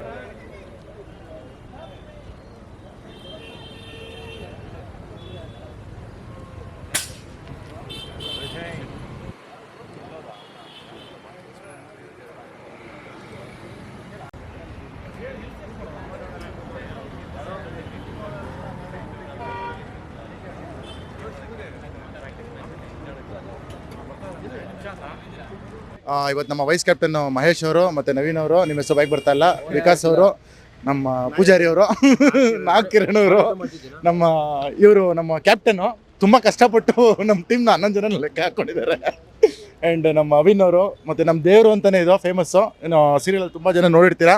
ಆ, ಇವತ್ತು ನಮ್ಮ ವೈಸ್ ಕ್ಯಾಪ್ಟನ್ ಮಹೇಶ್ ಅವರು ಮತ್ತೆ ನವೀನ್ ಅವರು, ನಿಮ್ಮ ಹೆಸರು ಬೈಕ್ ಬರ್ತಾ ಇಲ್ಲ. ವಿಕಾಸ್ ಅವರು, ನಮ್ಮ ಪೂಜಾರಿ ಅವರು ನಾಗ್ ಕಿರಣ್ ಅವರು, ನಮ್ಮ ಇವರು, ನಮ್ಮ ಕ್ಯಾಪ್ಟನ್ ತುಂಬ ಕಷ್ಟಪಟ್ಟು ನಮ್ಮ ಟೀಮ್ನ ಹನ್ನೊಂದು ಜನ ಲೆಕ್ಕ ಹಾಕೊಂಡಿದ್ದಾರೆ. ಆ್ಯಂಡ್ ನಮ್ಮ ಅವಿನ್ ಅವರು ಮತ್ತು ನಮ್ಮ ದೇವರು ಅಂತಲೇ ಇದು ಫೇಮಸ್ಸು ಇನ್ನು ಸೀರಿಯಲ್ ತುಂಬ ಜನ ನೋಡಿರ್ತೀರಾ.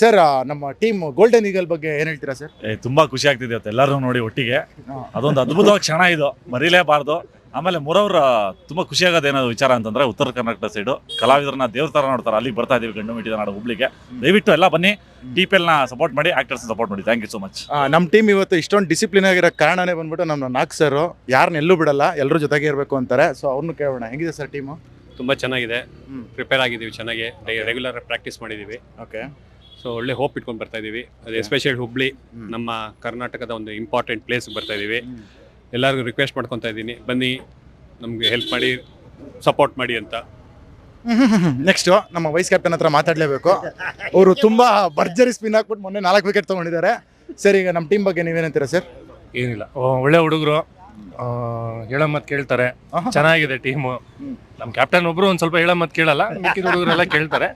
ಸರ್ ನಮ್ಮ ಟೀಮ್ ಗೋಲ್ಡನ್ ಈಗಲ್ ಬಗ್ಗೆ ಏನು ಹೇಳ್ತೀರಾ ಸರ್ ಏ, ತುಂಬಾ ಖುಷಿ ಆಗ್ತಿದೆ ಇವತ್ತು ಎಲ್ಲರೂ ನೋಡಿ ಒಟ್ಟಿಗೆ. ಅದೊಂದು ಅದ್ಭುತವಾದ ಕ್ಷಣ ಇದು. ಮರೀಲೇಬಾರ್ದು. ಆಮೇಲೆ ಮೂರವ್ರ ತುಂಬಾ ಖುಷಿ ಆಗೋದು ಏನದು ವಿಚಾರ ಅಂತಂದ್ರೆ ಉತ್ತರ ಕರ್ನಾಟಕ ಸೈಡು ಕಲಾವಿದರನ್ನ ದೇವ್ರ ತರ ನೋಡ್ತಾರೆ. ಅಲ್ಲಿ ಬರ್ತಾ ಇದೀವಿ ಗಂಡು ಮಿಟ್ಟಿದ ನಾಡು ಹುಬ್ಳಿಗೆ. ದಯವಿಟ್ಟು ಎಲ್ಲ ಬನ್ನಿ. ಡಿ ಪಿ ನ ಸಪೋರ್ಟ್ ಮಾಡಿ ಆಕ್ಟರ್ಸ್ ಸಪೋರ್ಟ್ ಮಾಡಿ. ಥ್ಯಾಂಕ್ ಯು ಸೊ ಮಚ್ ನಮ್ಮ ಟೀಮ್ ಇವತ್ತು ಇಷ್ಟೊಂದು ಡಿಸಿಪ್ಲಿನ್ ಆಗಿರೋ ಕಾರಣನೇ ಬಂದ್ಬಿಟ್ಟು ನಮ್ಮ ನಾಲ್ಕು ಸರ್ ಯಾರನ್ನ ಎಲ್ಲೂ ಬಿಡಲ್ಲ ಎಲ್ಲರೂ ಜೊತೆಗೆ ಇರಬೇಕು ಅಂತಾರೆ. ಸೊ ಅವ್ರನ್ನೂ ಕೇಳೋಣ. ಹೆಂಗಿದೆ ಸರ್ ಟೀಮು ತುಂಬ ಚೆನ್ನಾಗಿದೆ. ಪ್ರಿಪೇರ್ ಆಗಿದ್ದೀವಿ ಚೆನ್ನಾಗಿ. ರೆಗ್ಯುಲರ್ ಪ್ರಾಕ್ಟೀಸ್ ಮಾಡಿದ್ದೀವಿ. ಓಕೆ ಸೊ ಒಳ್ಳೆ ಹೋಪ್ ಇಟ್ಕೊಂಡು ಬರ್ತಾ ಇದ್ದೀವಿ ಅದು ಎಸ್ಪೆಷಲಿ ಹುಬ್ಳಿ ನಮ್ಮ ಕರ್ನಾಟಕದ ಒಂದು ಇಂಪಾರ್ಟೆಂಟ್ ಪ್ಲೇಸ್ ಬರ್ತಾ ಇದ್ದೀವಿ ಎಲ್ಲರಿಗೂ ರಿಕ್ವೆಸ್ಟ್ ಮಾಡ್ಕೊತಾ ಇದ್ದೀನಿ ಬನ್ನಿ ನಮಗೆ ಹೆಲ್ಪ್ ಮಾಡಿ ಸಪೋರ್ಟ್ ಮಾಡಿ ಅಂತ. ನೆಕ್ಸ್ಟ್ ನಮ್ಮ ವೈಸ್ ಕ್ಯಾಪ್ಟನ್ ಹತ್ರ ಮಾತಾಡಲೇಬೇಕು. ಅವರು ತುಂಬಾ ಭರ್ಜರಿ ಸ್ಪಿನ್ ಹಾಕ್ಬಿಟ್ಟು ಮೊನ್ನೆ ನಾಲ್ಕು ವಿಕೆಟ್ ತಗೊಂಡಿದ್ದಾರೆ. ಸರ್ ಈಗ ನಮ್ಮ ಟೀಮ್ ಬಗ್ಗೆ ನೀವೇನಂತೀರಾ ಸರ್? ಏನಿಲ್ಲ. ಓ, ಒಳ್ಳೆ ಹುಡುಗರು. ಹೇಳೋ ಮಾತು ಕೇಳ್ತಾರೆ. ಚೆನ್ನಾಗಿದೆ ಟೀಮು ನಮ್ಮ ಕ್ಯಾಪ್ಟನ್ ಒಬ್ರು ಒಂದ್ ಸ್ವಲ್ಪ ಹೇಳೋ ಮಾತು ಕೇಳಲ್ಲ. ಮಿಕ್ಕಿದ ಹುಡುಗರೆಲ್ಲ ಕೇಳ್ತಾರೆ.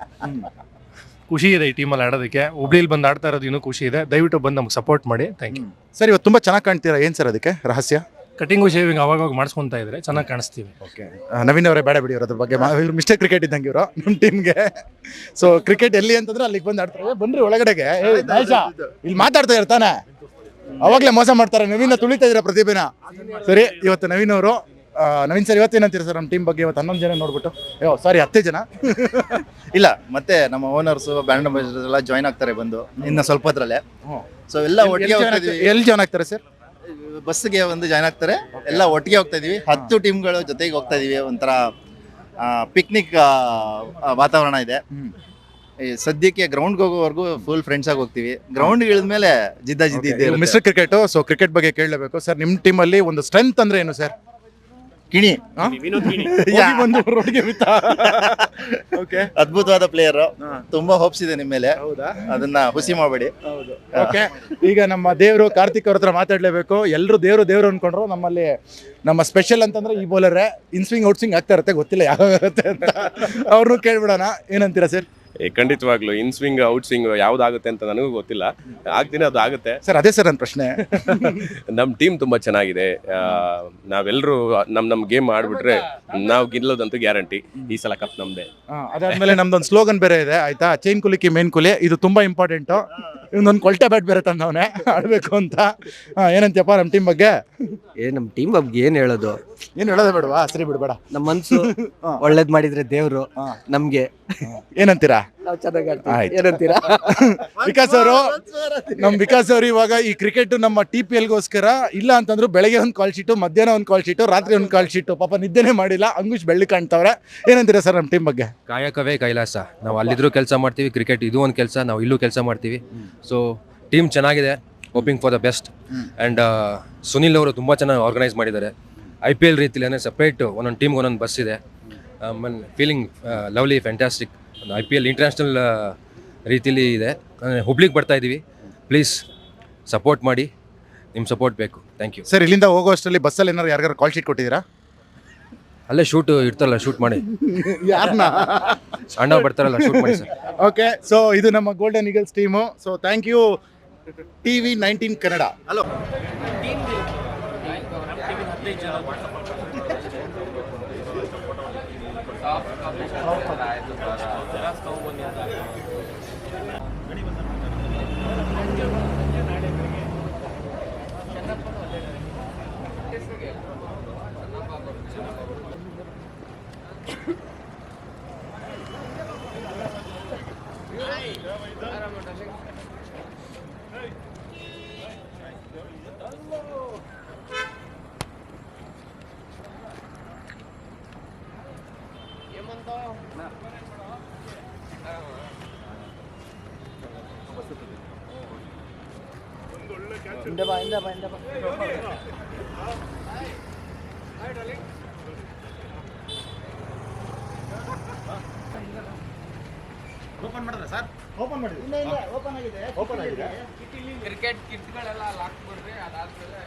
ಖುಷಿ ಇದೆ ಈ ಟೀಮಲ್ಲಿ ಆಡೋದಕ್ಕೆ. ಹುಬ್ಳಿಲಿ ಬಂದು ಆಡ್ತಾ ಇರೋದು ಇನ್ನೂ ಖುಷಿ ಇದೆ. ದಯವಿಟ್ಟು ಬಂದು ನಮ್ಗೆ ಸಪೋರ್ಟ್ ಮಾಡಿ. ಥ್ಯಾಂಕ್ ಯು ಸರ್ ಇವತ್ತು ತುಂಬ ಚೆನ್ನಾಗಿ ಕಾಣ್ತೀರಾ? ಏನು ಸರ್ ಅದಕ್ಕೆ? ರಹಸ್ಯ? ಕಟಿಂಗು ಶೇವಿಂಗ್ ಅವಾಗವಾಗ ಮಾಡಿಸ್ಕೊಂತ ಇದ್ರೆ ಚೆನ್ನಾಗಿ ಕಾಣಿಸ್ತೀವಿ. ಓಕೆ ನವೀನ್ ಅವರೇ ಬೇಡ ಬಿಡಿ ಅವ್ರ ಅದ್ರ ಬಗ್ಗೆ. ಇವ್ರು ಮಿಸ್ಟೇಕ್ ಕ್ರಿಕೆಟ್ ಇದ್ದಂಗೆ ಇವರು ನಮ್ಮ ಟೀಮ್ಗೆ ಸೊ ಕ್ರಿಕೆಟ್ ಎಲ್ಲಿ ಅಂತಂದ್ರೆ ಅಲ್ಲಿಗೆ ಬಂದು ಆಡ್ತಾರೆ. ಬನ್ರಿ ಒಳಗಡೆಗೆ. ಏ, ಇಲ್ಲಿ ಮಾತಾಡ್ತಾ ಇರ್ತಾನೆ. ಅವಾಗಲೇ ಮೋಸ ಮಾಡ್ತಾರೆ. ನವೀನ ತುಳಿತಾ ಇದ್ರೆ ಪ್ರತಿಭೆನ. ಸರಿ ಇವತ್ತು ನವೀನ್ ಅವರು ನವೀನ್ ಸರ್ ಇವತ್ತೇನಂತೀರಾ ಸರ್ ನಮ್ಮ ಟೀಮ್ ಬಗ್ಗೆ? ಇವತ್ತು ಹನ್ನೊಂದು ಜನ ನೋಡ್ಬಿಟ್ಟು. ಅಯ್ಯೋ ಸಾರಿ ಹತ್ತೇ ಜನ. ಇಲ್ಲ ಮತ್ತೆ ನಮ್ಮ ಓನರ್ಸ್ ಬ್ಯಾಂಡ್ ಅಂಬಾಸಿಡರ್ ಎಲ್ಲ ಜಾಯ್ನ್ ಆಗ್ತಾರೆ ಬಂದು ಇನ್ನು ಸ್ವಲ್ಪ ಅದರಲ್ಲೇ. ಸೊ ಎಲ್ಲ ಒಟ್ಟಿಗೆ ಹೋಗ್ತಾ ಇದೀವಿ ಎಲ್ಲಿ ಜಾಯ್ನ್ ಆಗ್ತಾರೆ ಸರ್? ಬಸ್ಗೆ ಒಂದು ಜಾಯ್ನ್ ಆಗ್ತಾರೆ. ಎಲ್ಲ ಒಟ್ಟಿಗೆ ಹೋಗ್ತಾ ಇದೀವಿ ಹತ್ತು ಟೀಮ್ಗಳು ಜೊತೆಗೆ ಹೋಗ್ತಾ ಇದೀವಿ ಒಂಥರ ಪಿಕ್ನಿಕ್ ವಾತಾವರಣ ಇದೆ. ಈ ಸದ್ಯಕ್ಕೆ ಗ್ರೌಂಡ್ ಹೋಗೋವರೆಗೂ ಫುಲ್ ಫ್ರೆಂಡ್ಸ್ ಆಗಿ ಹೋಗ್ತೀವಿ. ಗ್ರೌಂಡ್ ಇಳಿದ್ಮೇಲೆ ಜಿದ್ದ ಜಿದ್ದ. ಮಿಸ್ಟರ್ ಕ್ರಿಕೆಟ್ ಸೊ ಕ್ರಿಕೆಟ್ ಬಗ್ಗೆ ಕೇಳಲೇಬೇಕು. ಸರ್ ನಿಮ್ಮ ಟೀಮಲ್ಲಿ ಒಂದು ಸ್ಟ್ರೆಂತ್ ಅಂದ್ರೆ ಏನು ಸರ್? ಕಿಣಿ. ಒಂದು ಒಟ್ಟಿಗೆ ಓಕೆ ಅದ್ಭುತವಾದ ಪ್ಲೇಯರ್ ತುಂಬಾ ಹೋಪ್ಸ್ ಇದೆ ನಿಮ್ಮ ಮೇಲೆ. ಹೌದಾ? ಅದನ್ನ ಹುಸಿ ಮಾಡಬೇಡಿ. ಓಕೆ ಈಗ ನಮ್ಮ ದೇವರು ಕಾರ್ತಿಕ್ ಅವ್ರ ಹತ್ರ ಮಾತಾಡ್ಲೇಬೇಕು. ಎಲ್ಲರೂ ದೇವರು ದೇವ್ರು ಅನ್ಕೊಂಡ್ರು ನಮ್ಮಲ್ಲಿ ನಮ್ಮ ಸ್ಪೆಷಲ್ ಅಂತಂದ್ರೆ ಈ ಬೌಲರೇ ಇನ್ಸ್ವಿಂಗ್ ಔಟ್ಸ್ವಿಂಗ್ ಆಗ್ತಾ ಇರುತ್ತೆ ಗೊತ್ತಿಲ್ಲ ಯಾವಾಗ ಅಂತ. ಅವ್ರನ್ನೂ ಕೇಳ್ಬಿಡೋಣ. ಏನಂತೀರಾ ಸರ್? ಖಂಡಿತವಾಗ್ಲು ಇನ್ ಸ್ವಿಂಗ್ ಔಟ್ ಸ್ವಿಂಗ್ ಯಾವ್ದಾಗುತ್ತೆ ಅಂತ ನನಗೂ ಗೊತ್ತಿಲ್ಲ. ಆಗ್ತೀನಿ ಅದು ಆಗುತ್ತೆ. ಸರ್ ಅದೇ ಸರ್ ನನ್ನ ಪ್ರಶ್ನೆ. ನಮ್ಮ ಟೀಮ್ ತುಂಬಾ ಚೆನ್ನಾಗಿದೆ. ನಾವೆಲ್ಲರೂ ನಮ್ಮ ನಮ್ಮ ಗೇಮ್ ಆಡ್ಬಿಟ್ರೆ ನಾವು ಗೆಲ್ಲೋದಂತೂ ಗ್ಯಾರಂಟಿ ಈ ಸಲ ಕಪ್ ನಮ್ದೆ. ಅದಾದ್ಮೇಲೆ ನಮ್ದೊಂದು ಸ್ಲೋಗನ್ ಬೇರೆ ಇದೆ ಆಯ್ತಾ? ಚೈನ್ ಕುಲಿಕಿ ಮೇನ್ ಕುಲಿ. ಇದು ತುಂಬಾ ಇಂಪಾರ್ಟೆಂಟು ಇನ್ನೊಂದು ಕೊಲ್ಟೆ ಬ್ಯಾಟ್ ಬೇರೆ ತಂದವನೇ. ಆಡಬೇಕು ಅಂತ. ಏನಂತಪ್ಪ ಏನಂತೀಯಪ್ಪ ನಮ್ಮ ಟೀಮ್ ಬಗ್ಗೆ? ಏ ನಮ್ಮ ಟೀಮ್ ಬಗ್ಗೆ ಏನ್ ಹೇಳೋದು? ಏನು ಹೇಳೋದೇ ಬೇಡವಾ? ಸರಿ ಬಿಡ್ಬೇಡ ನಮ್ಮ ಮನ್ಸು ಒಳ್ಳೇದ್ ಮಾಡಿದ್ರೆ ದೇವ್ರು. ನಮ್ಗೆ. ಏನಂತೀರಾ? ನಾವು ಚೆನ್ನಾಗಿ ಆಯ್ತು. ಏನಂತೀರಾ? ವಿಕಾಸ್ ಅವರು ನಮ್ ವಿಕಾಸ್ ಅವರು ಇವಾಗ ಈ ಕ್ರಿಕೆಟ್ ನಮ್ಮ ಟಿ ಪಿ ಎಲ್ಗೋಸ್ಕರ ಇಲ್ಲ ಅಂತಂದ್ರು ಬೆಳಗ್ಗೆ ಒಂದ್ ಕಾಲ್ ಶೀಟು ಮಧ್ಯಾಹ್ನ ಒಂದ್ ಕಾಲ್ ಶೀಟು ರಾತ್ರಿ ಒಂದ್ ಕಾಲ್ ಶೀಟು ಪಾಪ ನಿದ್ದೆನೇ ಮಾಡಿಲ್ಲ ಅಂಗುಶ್ ಬೆಳ್ಳಿ ಕಾಣ್ತಾವ್ರೆ. ಏನಂತೀರಾ ಸರ್ ನಮ್ ಟೀಮ್ ಬಗ್ಗೆ? ಕಾಯಕವೇ ಕೈಲಾಸ. ನಾವು ಅಲ್ಲಿದ್ರು ಕೆಲಸ ಮಾಡ್ತೀವಿ ಕ್ರಿಕೆಟ್ ಇದು ಒಂದು ಕೆಲಸ ನಾವು ಇಲ್ಲೂ ಕೆಲಸ ಮಾಡ್ತೀವಿ. ಸೊ ಟೀಮ್ ಚೆನ್ನಾಗಿದೆ. Hoping for the best and Sunil ಅವರು ತುಂಬ ಚೆನ್ನಾಗಿ ಆರ್ಗನೈಸ್ ಮಾಡಿದ್ದಾರೆ. ಐ ಪಿ ಎಲ್ ರೀತಿಲಿ ಅಂದರೆ ಸಪ್ರೇಟ್ ಒಂದೊಂದು ಟೀಮ್ಗೆ ಒಂದೊಂದು ಬಸ್ ಇದೆ. ಫೀಲಿಂಗ್ ಲವ್ಲಿ ಫ್ಯಾಂಟಾಸ್ಟಿಕ್ ಒಂದು ಐ ಪಿ ಎಲ್ ಇಂಟರ್ನ್ಯಾಷನಲ್ ರೀತಿಲಿ ಇದೆ. ಅಂದ್ರೆ ಹುಬ್ಳಿಗೆ ಬರ್ತಾ ಇದ್ದೀವಿ ಪ್ಲೀಸ್ ಸಪೋರ್ಟ್ ಮಾಡಿ. ನಿಮ್ಮ ಸಪೋರ್ಟ್ ಬೇಕು. ಥ್ಯಾಂಕ್ ಯು ಸರ್ ಇಲ್ಲಿಂದ ಹೋಗೋ ಅಷ್ಟರಲ್ಲಿ ಬಸ್ಸಲ್ಲಿ ಏನಾದ್ರು ಯಾರಿಗಾರು ಕಾಲ್ ಶೀಟ್ ಕೊಟ್ಟಿದ್ದೀರಾ? ಅಲ್ಲೇ ಶೂಟ್ ಇರ್ತಾರಲ್ಲ ಶೂಟ್ ಮಾಡಿ. ಯಾರನ್ನ ಅಣ್ಣ ಬರ್ತಾರಲ್ಲ ಶೂಟ್ ಮಾಡಿ ಸರ್ ಓಕೆ ಸೊ ಇದು ನಮ್ಮ golden eagles team so thank you TV nineteen Kannada. Hello. Open ಮಾಡಿದ್ರೆ ಸರ್? ಓಪನ್ ಮಾಡಿದ್ರೆ ಇಲ್ಲ ಇಲ್ಲ ಓಪನ್ ಆಗಿದೆ. ಓಪನ್ ಆಗಿದೆ. ಕ್ರಿಕೆಟ್ ಕಿಟ್ಗಳೆಲ್ಲ ಹಾಕ್ಬಿಡ್ರಿ ಅದಾದ್ಮೇಲೆ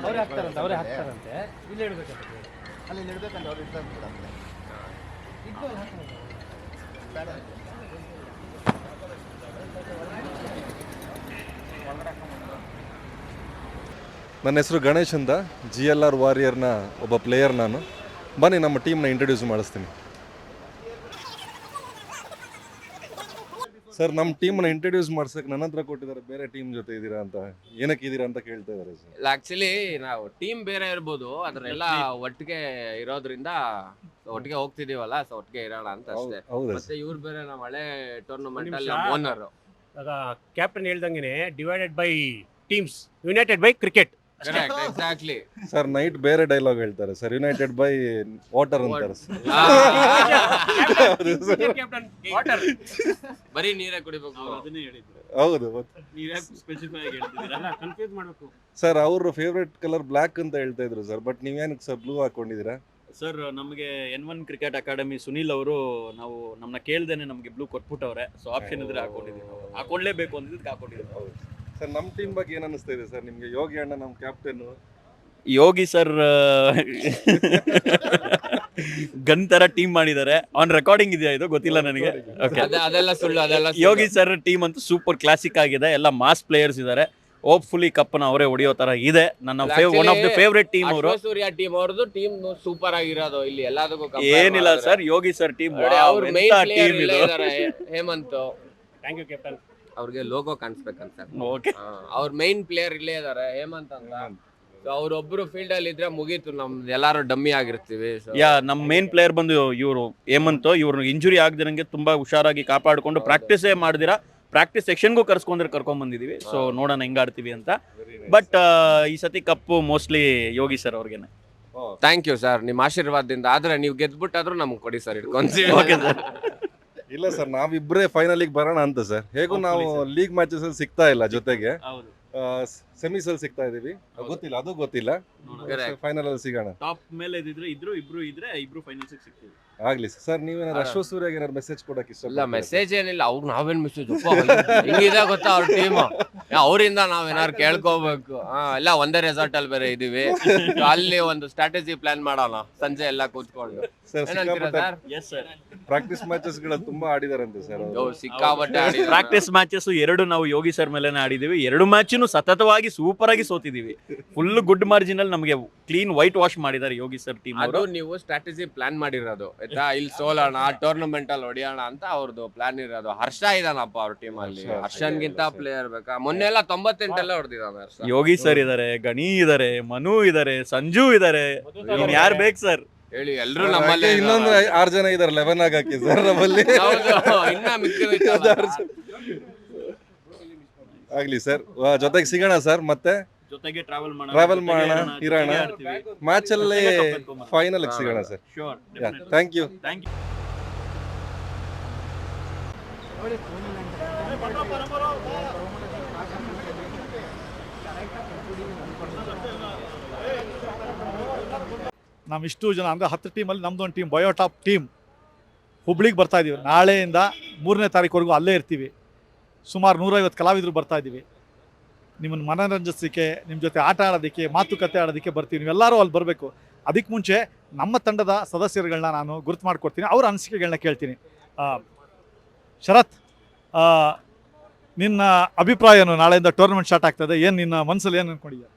ಅವರೇ ಹಾಕ್ತಾರಂತೆ ಅವರೇ ಹಾಕ್ತಾರಂತೆ. ಇಲ್ಲಿ ಹೇಳ್ಬೇಕಂತ ಅಲ್ಲಿ ನಿಲ್ಬೇಕಂತ ಅವ್ರು ಇರ್ತಾರೆ ಮೇಡಮ್ ನನ್ನ ಹೆಸರು ಗಣೇಶ್ ಅಂತ ಜಿ ಎಲ್ ಆರ್ ವಾರಿಯರ್ನ ಒಬ್ಬ ಪ್ಲೇಯರ್ ನಾನು. ಬನ್ನಿ, ನಮ್ಮ ಟೀಮ್ನ ಇಂಟ್ರೊಡ್ಯೂಸ್ ಮಾಡಿಸ್ತೀನಿ. ಸರ್ ನಮ್ಮ ಟೀಮ್ನ ಇಂಟ್ರೊಡ್ಯೂಸ್ ಮಾಡ್ಸಕ್ಕೆ ನನ್ನ ಹತ್ರ ಕೊಟ್ಟಿದ್ದಾರೆ ಬೇರೆ ಟೀಮ್ ಜೊತೆ ಇದ್ದೀರಾ ಅಂತ. ಏನಕ್ಕೆ ಇದ್ದೀರಾ ಅಂತ ಕೇಳ್ತಾ ಇದ್ದಾರೆ ಸರ್. ಆಕ್ಚುಲಿ ನಾವು ಟೀಮ್ ಬೇರೆ ಇರ್ಬೋದು ಅದ್ರೆಲ್ಲ ಒಟ್ಟಿಗೆ ಇರೋದ್ರಿಂದ ಒಟ್ಟಿಗೆ ಹೋಗ್ತಿದೀವಲ್ಲ ಸೊ ಒಟ್ಟಿಗೆ ಇರೋಣ ಅಂತ ಅಷ್ಟೇ. ಹೌದಾ ಮತ್ತೆ ಇವ್ರು ಬೇರೆ ನಮ್ಮ ಹಳೆ ಟೂರ್ನಮೆಂಟ್ ಅಲ್ಲಿ ಓನರ್ ಓನರ್ ಕ್ಯಾಪ್ಟನ್ ಹೇಳ್ದಂಗೆ divided by teams united by cricket exactly sir night ಬೇರೆ ಡೈಲಾಗ್ ಹೇಳ್ತಾರೆ. ಸರ್ ಯುನೈಟೆಡ್ ಬೈ ವಾಟರ್ ಅಂತಾರೆ ಸರ್ ವಾಟರ್ ಬರೀ ನೀರೇ ಕುಡಿಬೇಕು. ಅದನ್ನೇ ಹೇಳಿದ್ರು ಹೌದು ಸ್ಪೆಸಿಫೈ ಆಗಿ ಹೇಳ್ತಿದ್ದೀರಲ್ಲ ಕನ್ಫ್ಯೂಸ್ ಮಾಡಬೇಕು. ಸರ್ ಅವ್ರ ಫೇವ್ರೆಟ್ ಕಲರ್ ಬ್ಲಾಕ್ ಅಂತ ಹೇಳ್ತಾ ಇದ್ರು ಸರ್ ಬಟ್ ನೀವೇನಕ್ಕೆ ಸರ್ ಬ್ಲೂ ಹಾಕೊಂಡಿದ್ದೀರಾ? ಸರ್ ನಮಗೆ N one cricket academy Sunil ಅವರು ನಾವು ನಮ್ಮನ್ನ ಕೇಳ್ದೇನೆ ನಮಗೆ ಬ್ಲೂ ಕೊಟ್ಬಿಟ್ಟವ್ರೆ. ಸೊ ಆಪ್ಷನ್ ಇದ್ರೆ ಹಾಕೊಂಡಿದ್ದೀವಿ ನಾವು. ಹಾಕೊಳ್ಳೇಬೇಕು ಅಂದಿದ್ದಕ್ಕೆ ಹಾಕೊಂಡಿದ್ದೀವಿ. ಸರ್ ನಮ್ಮ ಟೀಮ್ ಬಗ್ಗೆ ಏನು ಅನಿಸ್ತಾ ಇದೆ ಸರ್? ನಿಮಗೆ ಯೋಗಿ ಅಣ್ಣ ನಮ್ಮ ಕ್ಯಾಪ್ಟನ್ ಯೋಗಿ ಸರ್ ಗನ್ ತರ ಟೀಮ್ ಮಾಡಿದ್ದಾರೆ. ಆನ್ ರೆಕಾರ್ಡಿಂಗ್ ಇದೆಯಾ ಇದು? ಗೊತ್ತಿಲ್ಲ ನನಗೆ. ಓಕೆ ಅದೆ- ಅದೆಲ್ಲ ಸುಳ್ಳು ಅದೆಲ್ಲ ಸುಳ್ಳು. ಯೋಗಿ ಸರ್ ಟೀಮ್ ಅಂತೂ ಸೂಪರ್ ಕ್ಲಾಸಿಕ್ ಆಗಿದೆ. ಎಲ್ಲ ಮಾಸ್ ಪ್ಲೇಯರ್ಸ್ ಇದ್ದಾರೆ. ಕಪ್ ಕಪ್ನ ಅವರೇ ಹೊಡಿಯೋ ತರ ಇದೆ. ನನ್ನ one of the favourite team ಅವರು. ಸೂರ್ಯ ಟೀಮ್ ಅವ್ರದ್ದು ಟೀಮ್ ಸೂಪರ್ ಆಗಿರೋದು ಇಲ್ಲಿ. ಎಲ್ಲದಕ್ಕೂ compare ಏನಿಲ್ಲ ಮಾಡಿದ್ರೆ. ಸರ್ ಯೋಗಿ ಸರ್ ಟೀಮ್ ನೋಡಿ, ಅವ್ರ ಟೀಮ್ ಇಲ್ಲೇ ಇದು? ಇದಾರೆ ಹೇಮಂತ್. ಥ್ಯಾಂಕ್ ಯು ಕ್ಯಾಪ್ಟನ್ ಅವ್ರಿಗೆ ಲೋಗೋ ಕಾಣಿಸ್ಬೇಕಂತ ಓಕೆ ಅವ್ರ ಮೈನ್ ಪ್ಲೇಯರ್ ಇಲ್ಲೇ ಇದಾರೆ ಹೇಮಂತ್ ಅಂತ. ಸೊ ಅವ್ರೊಬ್ರು ಫೀಲ್ಡ್ ಅಲ್ಲಿ ಇದ್ರೆ ಮುಗೀತು ನಮ್ ಎಲ್ಲಾರು ಡಮ್ಮಿ ಆಗಿರ್ತೀವಿ So, ಯಾ ನಮ್ಮ ಮೇನ್ ಪ್ಲೇಯರ್ ಬಂದು ಇವರು ಹೇಮಂತ್ ಇವ್ರು ಇಂಜುರಿ ಆಗದಿರಂಗೆ ತುಂಬಾ ಹುಷಾರಾಗಿ ಕಾಪಾಡ್ಕೊಂಡು ಪ್ರಾಕ್ಟೀಸೇ ಮಾಡಿದಿರಾ ಪ್ರಾಕ್ಟೀಸ್ ಸೆಕ್ಷನ್ಗೂ ಕರ್ಸ್ಕೊಂಡ್ರೆ ಕರ್ಕೊಂಡ್ ಬಂದಿದೀವಿ. ಸೊ ನೋಡೋಣ ಹೆಂಗ್ ಆಡ್ತೀವಿ ಅಂತ. ಬಟ್ ಈ ಸತಿ ಕಪ್ಪು ಮೋಸ್ಟ್ಲಿ ಯೋಗಿ ಸರ್ ಅವ್ರಿಗೆ ಥ್ಯಾಂಕ್ ಯು ಸರ್ ನಿಮ್ಮ ಆಶೀರ್ವಾದದಿಂದ. ಆದ್ರೆ ನೀವು ಗೆದ್ಬಿಟ್ಟಾದ್ರೂ ನಮ್ಗೆ ಕೊಡಿ ಸರ್ ಇಟ್ಕೊಂತೀವಿ. ಓಕೆ ಸರ್ ಇಲ್ಲ ಸರ್ ನಾವಿಬ್ಬರೇ ಫೈನಲಿಗೆ ಬರೋಣ ಅಂತ ಸರ್ ಹೇಗೂ ನಾವು ಲೀಗ್ ಮ್ಯಾಚಸ್ ಅಲ್ಲಿ ಸಿಗ್ತಾ ಇಲ್ಲ ಜೊತೆಗೆ. ಹೌದು. ಸೆಮೀಸ್ ಅಲ್ಲಿ ಸಿಗ್ತಾ ಇದೀವಿ. ಗೊತ್ತಿಲ್ಲ ಅದು ಗೊತ್ತಿಲ್ಲ. ಫೈನಲ್ ಅಲ್ಲಿ ಸಿಗೋಣ. ಟಾಪ್ ಮೇಲೆ ಇದ್ರೆ ಇದ್ರು ಇಬ್ರು ಇದ್ರೆ ಇಬ್ರು ಫೈನಲ್ ಸಿಗ್ತೀವಿ. ಆಗ್ಲಿ ಸರ್ ನೀವೇನಾದ್ರು ಅಶ್ವ ಸೂರ್ಯಗೆ ಏನಾದ್ರು ಮೆಸೇಜ್ ಕೊಡಕ್ಕೆ ಇಷ್ಟ ಇಲ್ಲ ಮೆಸೇಜ್ ಏನಿಲ್ಲ ಅವ್ರು ನಾವೇನ್ ಮೆಸೇಜ್ ಹಿಂಗಿದೆ ಗೊತ್ತಾ ಅವ್ರ ಟೀಮ್ ಅವರಿಂದ ನಾವ್ ಏನಾರು ಕೇಳ್ಕೋಬೇಕು. ಎಲ್ಲ ಒಂದೇ ರೆಸಾರ್ಟ್ ಅಲ್ಲಿ ಬೇರೆ ಇದೀವಿ. ಅಲ್ಲಿ ಒಂದು ಸ್ಟ್ರಾಟಜಿ ಪ್ಲಾನ್ ಮಾಡೋಣ ಸಂಜೆ ಎಲ್ಲ ಕೂತ್ಕೊಂಡು. ಸರ್? ಪ್ರಾಕ್ಟೀಸ್ ಮ್ಯಾಚಸ್ಗಳು ತುಂಬಾ ಆಡಿದಾರಂತೆ ಸರ್ ಓ, ಸಿಕ್ಕಾಪಟ್ಟೆ ಆಡಿದ್ರು. ಪ್ರಾಕ್ಟೀಸ್ ಮ್ಯಾಚಸ್ ಎರಡು ನಾವು ಯೋಗಿ ಸರ್ ಮೇಲೆ ಆಡಿದೀವಿ. ಎರಡು ಮ್ಯಾಚನ್ನು ಸತತವಾಗಿ ಸೂಪರ್ ಆಗಿ ಸೋತಿದೀವಿ. ಫುಲ್ ಗುಡ್ ಮಾರ್ಜಿನ್ ಅಲ್ಲಿ ನಮಗೆ ಕ್ಲೀನ್ ವೈಟ್ ವಾಶ್ ಮಾಡಿದ್ದಾರೆ ಯೋಗಿ ಸರ್ ಟೀಮ್ ಅದು ಅವರು. ನೀವು ಸ್ಟ್ರಾಟಜಿ ಪ್ಲಾನ್ ಮಾಡಿರೋದು ಆಯ್ತಾ? ಇಲ್ಲಿ ಸೋಲೋಣ ಟೂರ್ನಮೆಂಟ್ ಅಲ್ಲಿ ಹೊಡಿಯೋಣ ಅಂತ ಅವ್ರದ್ದು ಪ್ಲಾನ್ ಇರೋದು. ಹರ್ಷ ಇದಾನಪ್ಪ ಅವ್ರ ಟೀಮ್ ಅಲ್ಲಿ. ಹರ್ಷ, ಹರ್ಷನ್ಗಿಂತ ಪ್ಲೇಯರ್ ಬೇಕಾ? ಮೊನ್ನೆ ಎಲ್ಲ ತೊಂಬತ್ತೆಂಟೆಲ್ಲ ಹೊಡೆದಿದ್ದಾನೆ ಹರ್ಷ ಯೋಗಿ ಸರ್ ಇದಾರೆ ಗಣಿ ಇದಾರೆ ಮನು ಇದಾರೆ ಸಂಜು ಇದಾರೆ. ಇನ್ ಯಾರು ಬೇಕು ಸರ್ ಹೇಳಿ ಎಲ್ಲರೂ ನಮ್ಮಲ್ಲಿ ಇನ್ನೊಂದು ಆರು ಜನ ಇದಾರೆ ಲೆವೆನ್ ಆಗಿ ಹಾಕಿ ಸರ್ ನಮ್ಮಲ್ಲಿ ಇನ್ನ. ಆಗ್ಲಿ ಸರ್ ಜೊತೆಗೆ ಸಿಗೋಣ ಸರ್ ಮತ್ತೆ ಜೊತೆಗೆ ಟ್ರಾವೆಲ್ ಮಾಡೋಣ ಟ್ರಾವೆಲ್ ಮಾಡೋಣ, ಇರೋಣ. ಮ್ಯಾಚ್ ಅಲ್ಲಿ. ಫೈನಲ್ ಸಿಗೋಣ sir thank you. Thank you Thank ನಮ್ಮ ಇಷ್ಟು ಜನ, ಅಂದರೆ ಹತ್ತು ಟೀಮಲ್ಲಿ ನಮ್ಮದು ಒಂದು ಟೀಮ್ ಬಯೋಟಾಪ್ ಟೀಮ್ ಹುಬ್ಳಿಗೆ ಬರ್ತಾ ಇದ್ದೀವಿ ನಾಳೆಯಿಂದ ಮೂರನೇ ತಾರೀಕುವರೆಗೂ ಅಲ್ಲೇ ಇರ್ತೀವಿ. ಸುಮಾರು ನೂರೈವತ್ತು ಕಲಾವಿದರು ಬರ್ತಾ ಇದ್ದೀವಿ ನಿಮ್ಮನ್ನು ಮನರಂಜಿಸಲಿಕ್ಕೆ ನಿಮ್ಮ ಜೊತೆ ಆಟ ಆಡೋದಕ್ಕೆ, ಮಾತುಕತೆ ಆಡೋದಕ್ಕೆ ಬರ್ತೀವಿ. ನೀವೆಲ್ಲರೂ ಅಲ್ಲಿ ಬರಬೇಕು. ಅದಕ್ಕೆ ಮುಂಚೆ ನಮ್ಮ ತಂಡದ ಸದಸ್ಯರುಗಳನ್ನ ನಾನು ಗುರುತು ಮಾಡ್ಕೊಡ್ತೀನಿ. ಅವ್ರ ಅನಿಸಿಕೆಗಳನ್ನ ಕೇಳ್ತೀನಿ. ಶರತ್ ನಿನ್ನ ಅಭಿಪ್ರಾಯನು ನಾಳೆಯಿಂದ ಟೂರ್ನಮೆಂಟ್ ಸ್ಟಾರ್ಟ್ ಆಗ್ತದೆ. ಏನು ನಿನ್ನ ಮನಸ್ಸಲ್ಲಿ ಏನು ಅನ್ಕೊಂಡಿದ್ಯಾ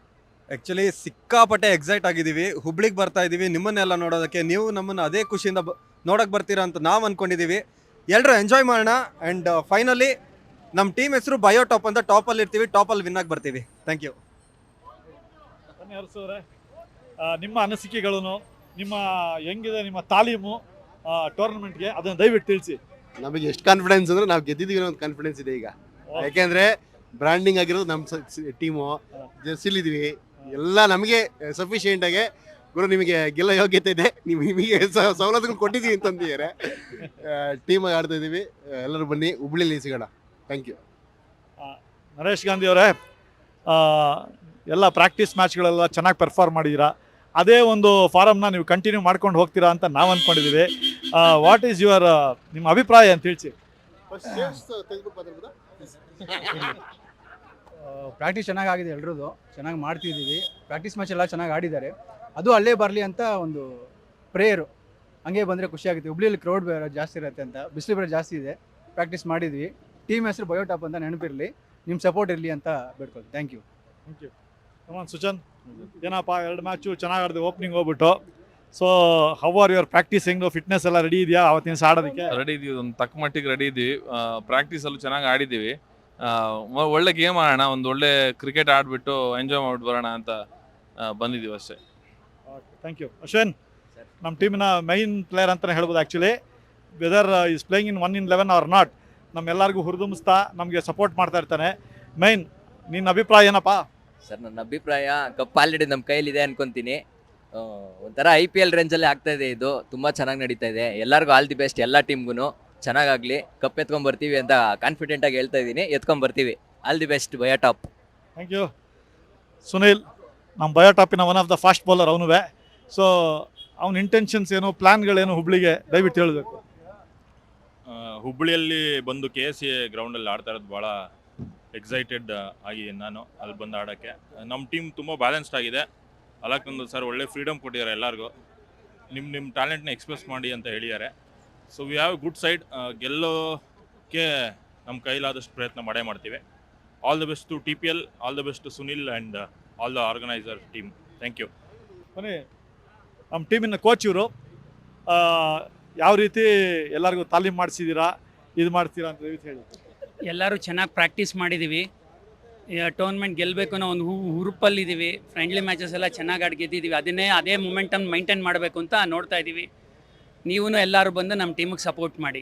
ಆ್ಯಕ್ಚುಲಿ ಸಿಕ್ಕಾಪಟ್ಟೆ ಎಕ್ಸೈಟ್ ಆಗಿದ್ದೀವಿ. ಹುಬ್ಳಿಗೆ ಬರ್ತಾ ಇದ್ದೀವಿ ನಿಮ್ಮನ್ನೆಲ್ಲ ನೋಡೋದಕ್ಕೆ ನೀವು ನಮ್ಮನ್ನು ಅದೇ ಖುಷಿಯಿಂದ ಬ ನೋಡೋಕೆ ಬರ್ತೀರಾ ಅಂತ ನಾವು ಅಂದ್ಕೊಂಡಿದ್ದೀವಿ ಎಲ್ಲರೂ ಎಂಜಾಯ್ ಮಾಡೋಣ. ಆ್ಯಂಡ್ ಫೈನಲಿ ನಮ್ಮ ಟೀಮ್ ಹೆಸರು ಬಯೋ ಟಾಪ್ ಅಂತ ಟಾಪಲ್ಲಿ ಇರ್ತೀವಿ. ಟಾಪಲ್ಲಿ ವಿನ್ನಾಗಿ ಬರ್ತೀವಿ. ಥ್ಯಾಂಕ್ ಯು ನಿಮ್ಮ ಅನಿಸಿಕೆಗಳನ್ನು ನಿಮ್ಮ ಹೆಂಗಿದೆ ನಿಮ್ಮ ತಾಲೀಮು ಟೂರ್ನಮೆಂಟ್ಗೆ ಅದನ್ನು ದಯವಿಟ್ಟು ತಿಳಿಸಿ. ನಮಗೆ ಎಷ್ಟು ಕಾನ್ಫಿಡೆನ್ಸ್ ಅಂದ್ರೆ ನಾವು ಗೆದ್ದಿದ್ದೀವಿ ಅನ್ನೋ ಒಂದು ಕಾನ್ಫಿಡೆನ್ಸ್ ಇದೆ ಈಗ. ಯಾಕೆಂದ್ರೆ ಬ್ರ್ಯಾಂಡಿಂಗ್ ಆಗಿರೋದು ನಮ್ಮ ಟೀಮು ಜರ್ಸಿಲಿದ್ವಿ ಎಲ್ಲ ನಮಗೆ ಸಫಿಶಿಯೆಂಟ್ ಆಗಿ. ಗುರು ನಿಮಗೆ ಗೆಲ್ಲ ಯೋಗ್ಯತೆ ಇದೆ. ನೀವು ನಿಮಗೆ ಸವಲತ್ತುಗಳು ಕೊಟ್ಟಿದ್ದೀವಿ ಅಂತಂದಿದ್ದಾರೆ ಟೀಮ್ ಆಡ್ತಾ ಇದ್ದೀವಿ. ಎಲ್ಲರೂ ಬನ್ನಿ. ಹುಬ್ಳಿಲಿ ಸಿಗೋಣ. ಥ್ಯಾಂಕ್ ಯು ನರೇಶ್ ಗಾಂಧಿ ಅವರೇ ಎಲ್ಲ ಪ್ರಾಕ್ಟೀಸ್ ಮ್ಯಾಚ್ಗಳೆಲ್ಲ ಚೆನ್ನಾಗಿ ಪರ್ಫಾರ್ಮ್ ಮಾಡಿದ್ದೀರಾ ಅದೇ ಒಂದು ಫಾರಮ್ನ ನೀವು ಕಂಟಿನ್ಯೂ ಮಾಡ್ಕೊಂಡು ಹೋಗ್ತೀರಾ ಅಂತ ನಾವು ಅಂದ್ಕೊಂಡಿದ್ದೀವಿ ವಾಟ್ ಈಸ್ ಯುವರ್ ನಿಮ್ಮ ಅಭಿಪ್ರಾಯ ಅಂತ ತಿಳಿಸಿ ಪ್ರಾಕ್ಟೀಸ್ ಚೆನ್ನಾಗಿ ಆಗಿದೆ ಎಲ್ರದ್ದು. ಚೆನ್ನಾಗಿ ಮಾಡ್ತಿದ್ದೀವಿ. ಪ್ರಾಕ್ಟೀಸ್ ಮ್ಯಾಚ್ ಎಲ್ಲ ಚೆನ್ನಾಗಿ ಆಡಿದ್ದಾರೆ. ಅದು ಅಲ್ಲೇ ಬರಲಿ ಅಂತ ಒಂದು ಪ್ರೇಯರು ಹಂಗೆ ಬಂದರೆ ಖುಷಿ ಆಗುತ್ತೆ. ಹುಬ್ಳಿಯಲ್ಲಿ ಕ್ರೌಡ್ ಬೇರೆ ಜಾಸ್ತಿ ಇರುತ್ತೆ ಅಂತ. ಬಿಸಿಲು ಬೇರೆ ಜಾಸ್ತಿ ಇದೆ. ಪ್ರಾಕ್ಟೀಸ್ ಮಾಡಿದ್ವಿ. ಟೀಮ್ ಹೆಸರು ಬಯೋಟಾಪ್ ಅಂತ ನೆನಪಿರಲಿ. ನಿಮ್ಮ ಸಪೋರ್ಟ್ ಇರಲಿ ಅಂತ ಬೇಡ್ಕೊಳ್ತೀನಿ. Thank you thank you come on Suchan ಏನಪ್ಪ ಎರಡು ಮ್ಯಾಚು ಚೆನ್ನಾಗಿ ಆಡಿದೆ ಓಪನಿಂಗ್ ಹೋಗ್ಬಿಟ್ಟು. So how are your practice ಹೆಂಗು ಫಿಟ್ನೆಸ್ ಎಲ್ಲ ರೆಡಿ ಇದೆಯಾ? ಅವತ್ತಿನ ಸಾಡೋದಕ್ಕೆ ಆಡೋದಕ್ಕೆ? ರೆಡಿ ಇದೀವಿ. ಒಂದು ತಕ್ಕ ಮಟ್ಟಿಗೆ ರೆಡಿ ಇದೀವಿ. ಪ್ರಾಕ್ಟೀಸಲ್ಲೂ ಚೆನ್ನಾಗಿ ಆಡಿದ್ದೀವಿ. ಒಳ್ಳೆ ಗೇಮ್ ಆಡೋಣ ಒಂದು ಒಳ್ಳೆ ಕ್ರಿಕೆಟ್ ಆಡ್ಬಿಟ್ಟು ಎಂಜಾಯ್ ಮಾಡ್ಬಿಟ್ಟು ಬರೋಣ ಅಂತ ಬಂದಿದ್ದೀವಿ ಅಷ್ಟೇ. ಥ್ಯಾಂಕ್ ಯು ಅಶ್ವಿನ್ ನಮ್ಮ ಟೀಮಿನ ಮೈನ್ ಪ್ಲೇಯರ್ ಅಂತಲೇ ಹೇಳ್ಬೋದು actually whether is playing in one eleven are not ನಮ್ಮೆಲ್ಲರಿಗೂ ಹುರಿದುಂಬಿಸ್ತಾ ನಮಗೆ ಸಪೋರ್ಟ್ ಮಾಡ್ತಾ ಇರ್ತಾನೆ. ಮೈನ್ ನಿನ್ನ ಅಭಿಪ್ರಾಯ ಏನಪ್ಪ? ಸರ್ ನನ್ನ ಅಭಿಪ್ರಾಯ ಕಪ್ ಆಲ್ರೆಡಿ ನಮ್ಮ ಕೈಲಿದೆ ಅನ್ಕೊಂತೀನಿ. ಒಂಥರ ಐ ಪಿ ಎಲ್ ರೇಂಜಲ್ಲಿ ಆಗ್ತಾ ಇದೆ ಇದು. ತುಂಬ ಚೆನ್ನಾಗಿ ನಡೀತಾ ಇದೆ. ಎಲ್ಲರಿಗೂ ಆಲ್ ದಿ ಬೆಸ್ಟ್ ಎಲ್ಲ ಟೀಮ್ಗೂ ಚೆನ್ನಾಗಾಗಲಿ ಕಪ್ ಎತ್ಕೊಂಡ್ ಬರ್ತೀವಿ ಅಂತ ಕಾನ್ಫಿಡೆಂಟ್ ಆಗಿ ಹೇಳ್ತಾ ಇದ್ದೀನಿ. ಎತ್ಕೊಂಡ್ ಬರ್ತೀವಿ. All the best bio top thank you Sunil ನಮ್ಮ ಬಯೋಟಾಪಿನ one of the fast bowler ಅವನುವೆ. So ಅವನ ಇಂಟೆನ್ಷನ್ಸ್ ಏನು ಪ್ಲಾನ್ಗಳೇನು ಹುಬ್ಳಿಗೆ? ದಯವಿಟ್ಟು ಹೇಳಬೇಕು. ಆ, ಹುಬ್ಬಳ್ಳಿಯಲ್ಲಿ ಬಂದು ಕೆ ಎಸ್ ಸಿ ಗ್ರೌಂಡಲ್ಲಿ ಆಡ್ತಾ ಇರೋದು ಭಾಳ ಎಕ್ಸೈಟೆಡ್ ಆಗಿದ್ದೀನಿ ನಾನು ಅಲ್ಲಿ ಬಂದು ಆಡೋಕ್ಕೆ. ನಮ್ಮ ಟೀಮ್ ತುಂಬ ಬ್ಯಾಲೆನ್ಸ್ಡ್ ಆಗಿದೆ. ಅಲಕ್ಕಂದು ಸರ್ ಒಳ್ಳೆ ಫ್ರೀಡಮ್ ಕೊಟ್ಟಿದ್ದಾರೆ ಎಲ್ಲರಿಗೂ. ನಿಮ್ಮ ನಿಮ್ಮ ಟ್ಯಾಲೆಂಟ್ನ ಎಕ್ಸ್ಪ್ರೆಸ್ ಮಾಡಿ ಅಂತ ಹೇಳಿದ್ದಾರೆ. So we have good side ಗೆಲ್ಲೋಕ್ಕೆ ನಮ್ಮ ಕೈಲಾದಷ್ಟು ಪ್ರಯತ್ನ ಮಾಡೇ ಮಾಡ್ತೀವಿ. All the best to T P L all the best to Sunil and all the organiser team thank you ಬನ್ನಿ ನಮ್ಮ ಟೀಮಿನ ಕೋಚ್ ಇವರು. ಯಾವ ರೀತಿ ಎಲ್ಲರಿಗೂ ತಾಲೀಮ್ ಮಾಡಿಸಿದ್ದೀರಾ ಇದು ಮಾಡ್ತೀರಾ ಅಂತ ರೀತಿ ಹೇಳಿ. ಎಲ್ಲರೂ ಚೆನ್ನಾಗಿ ಪ್ರಾಕ್ಟೀಸ್ ಮಾಡಿದ್ದೀವಿ ಟೂರ್ನಮೆಂಟ್ ಗೆಲ್ಲಬೇಕು ಅನ್ನೋ ಒಂದು ಹೂ ಹುರುಪಲ್ಲಿದ್ದೀವಿ ಫ್ರೆಂಡ್ಲಿ ಮ್ಯಾಚಸ್ ಎಲ್ಲ ಚೆನ್ನಾಗಿ ಆಡಿ ಗೆದ್ದಿದ್ದೀವಿ ಅದನ್ನೇ ಅದೇ ಮೂಮೆಂಟನ್ನು ಮೈಂಟೈನ್ ಮಾಡಬೇಕು ಅಂತ ನೋಡ್ತಾ ಇದ್ದೀವಿ ನೀವು ಎಲ್ಲರೂ ಬಂದು ನಮ್ಮ ಟೀಮಿಗೆ ಸಪೋರ್ಟ್ ಮಾಡಿ.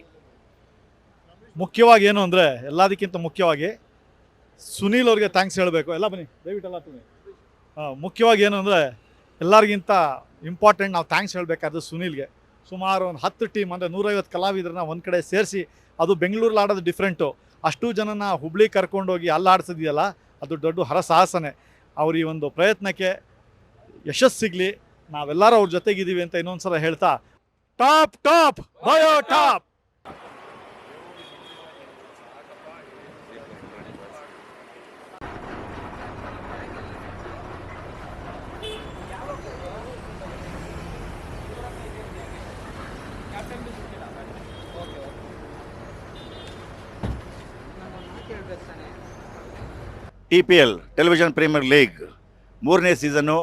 ಮುಖ್ಯವಾಗಿ ಏನು ಅಂದರೆ ಎಲ್ಲದಕ್ಕಿಂತ ಮುಖ್ಯವಾಗಿ ಸುನೀಲ್ ಅವ್ರಿಗೆ ಥ್ಯಾಂಕ್ಸ್ ಹೇಳಬೇಕು. ಎಲ್ಲ ಬನ್ನಿ ದಯವಿಟ್ಟು ಎಲ್ಲ ಆ, ಮುಖ್ಯವಾಗಿ ಏನು ಅಂದರೆ ಎಲ್ಲರಿಗಿಂತ ಇಂಪಾರ್ಟೆಂಟ್ ನಾವು ಥ್ಯಾಂಕ್ಸ್ ಹೇಳಬೇಕಾದ್ರೆ ಸುನೀಲ್ಗೆ. ಸುಮಾರು ಒಂದು ಹತ್ತು ಟೀಮ್ ಅಂದರೆ ನೂರೈವತ್ತು ಕಲಾವಿದರನ್ನ ಒಂದು ಕಡೆ ಸೇರಿಸಿ ಅದು ಬೆಂಗಳೂರಲ್ಲಿ ಆಡೋದು ಡಿಫ್ರೆಂಟು ಅಷ್ಟು ಜನನ ಹುಬ್ಳಿ ಕರ್ಕೊಂಡೋಗಿ ಅಲ್ಲಿ ಆಡಿಸಿದೆಯಲ್ಲ ಅದು ದೊಡ್ಡ ಹರಸಾಹಸನೆ. ಅವ್ರ ಈ ಒಂದು ಪ್ರಯತ್ನಕ್ಕೆ ಯಶಸ್ಸು ಸಿಗಲಿ ನಾವೆಲ್ಲರೂ ಅವ್ರ ಜೊತೆಗಿದ್ದೀವಿ ಅಂತ ಇನ್ನೊಂದು ಸಲ ಹೇಳ್ತಾ top top bio top T P L television premier league ಮೂರನೇ ಸೀಸನ್ನು